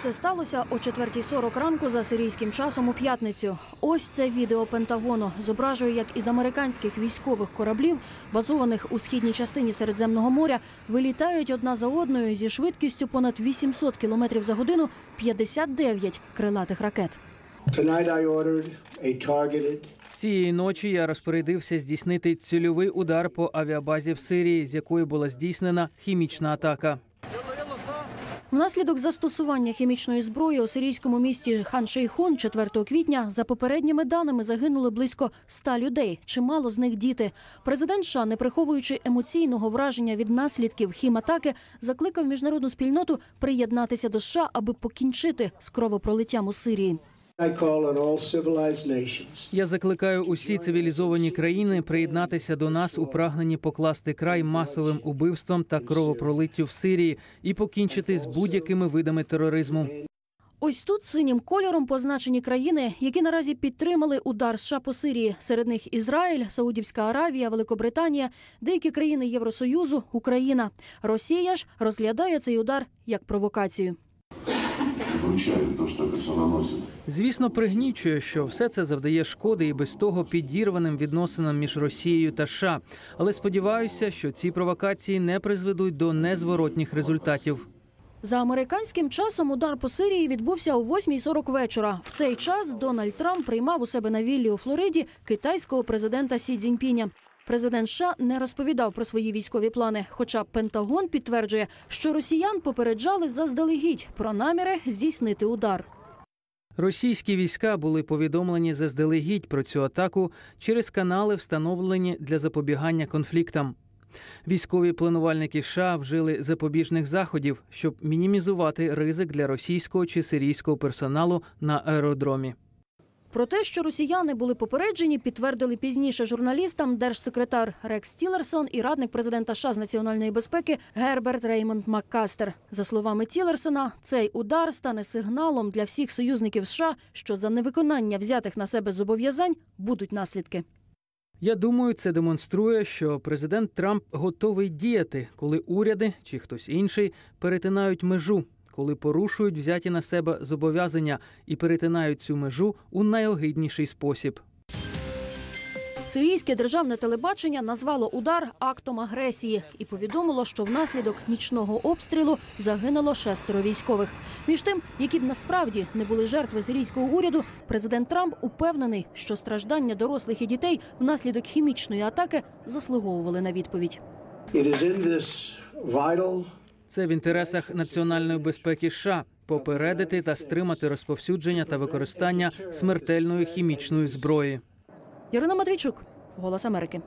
Це сталося о 4.40 ранку за сирійським часом у п'ятницю. Ось це відео Пентагону зображує, як із американських військових кораблів, базованих у східній частині Середземного моря, вилітають одна за одною зі швидкістю понад 800 км за годину 59 крилатих ракет. Цієї ночі я розпорядився здійснити цільовий удар по авіабазі в Сирії, з якої була здійснена хімічна атака. Внаслідок застосування хімічної зброї у сирійському місті Хан Шейхун 4 квітня за попередніми даними загинули близько 100 людей. Чимало з них діти. Президент США, не приховуючи емоційного враження від наслідків хіматаки, закликав міжнародну спільноту приєднатися до США, аби покінчити з кровопролиттям у Сирії. I call on all civilized nations Я закликаю усі цивілізовані країни приєднатися до нас у прагненні покласти край масовим убивствам та кровопролиттю в Сирії і покінчити з будь-якими видами тероризму. Ось тут синім кольором позначені країни, які наразі підтримали удар США по Сирії. Серед них Ізраїль, Саудівська Аравія, Великобританія, деякі країни Євросоюзу, Україна. Росія ж розглядає цей удар як провокацію. Удручает то, что это все. Звісно, пригнічує, що все це завдає шкоди і без того підірваним відносинам між Росією та США. Але сподіваюся, що ці провокації не призведуть до незворотніх результатів. За американським часом удар по Сирії відбувся о 8.40 вечора. В цей час Дональд Трамп приймав у себе на віллі у Флориді китайського президента Сі Цзіньпіня. Президент США не розповідав про свої військові плани, хоча Пентагон підтверджує, що росіян попереджали заздалегідь про наміри здійснити удар. Російські війська були повідомлені заздалегідь про цю атаку через канали, встановлені для запобігання конфліктам. Військові планувальники США вжили запобіжних заходів, щоб мінімізувати ризик для російського чи сирійського персоналу на аеродромі. Про те, що росіяни були попереджені, підтвердили пізніше журналістам держсекретар Рекс Тілерсон і радник президента США з національної безпеки Герберт Реймонд Маккастер. За словами Тілерсона, цей удар стане сигналом для всіх союзників США, що за невиконання взятих на себе зобов'язань будуть наслідки. Я думаю, це демонструє, що президент Трамп готовий діяти, коли уряди чи хтось інший перетинають межу, коли порушують взяті на себе зобов'язання і перетинають цю межу у найогидніший спосіб. Сирійське державне телебачення назвало удар актом агресії і повідомило, що внаслідок нічного обстрілу загинуло шестеро військових. Між тим, які б насправді не були жертви сирійського уряду, президент Трамп упевнений, що страждання дорослих і дітей внаслідок хімічної атаки заслуговували на відповідь. It is in this vital Це в інтересах національної безпеки США попередити та стримати розповсюдження та використання смертельної хімічної зброї. Ярина Матвійчук, Голос Америки.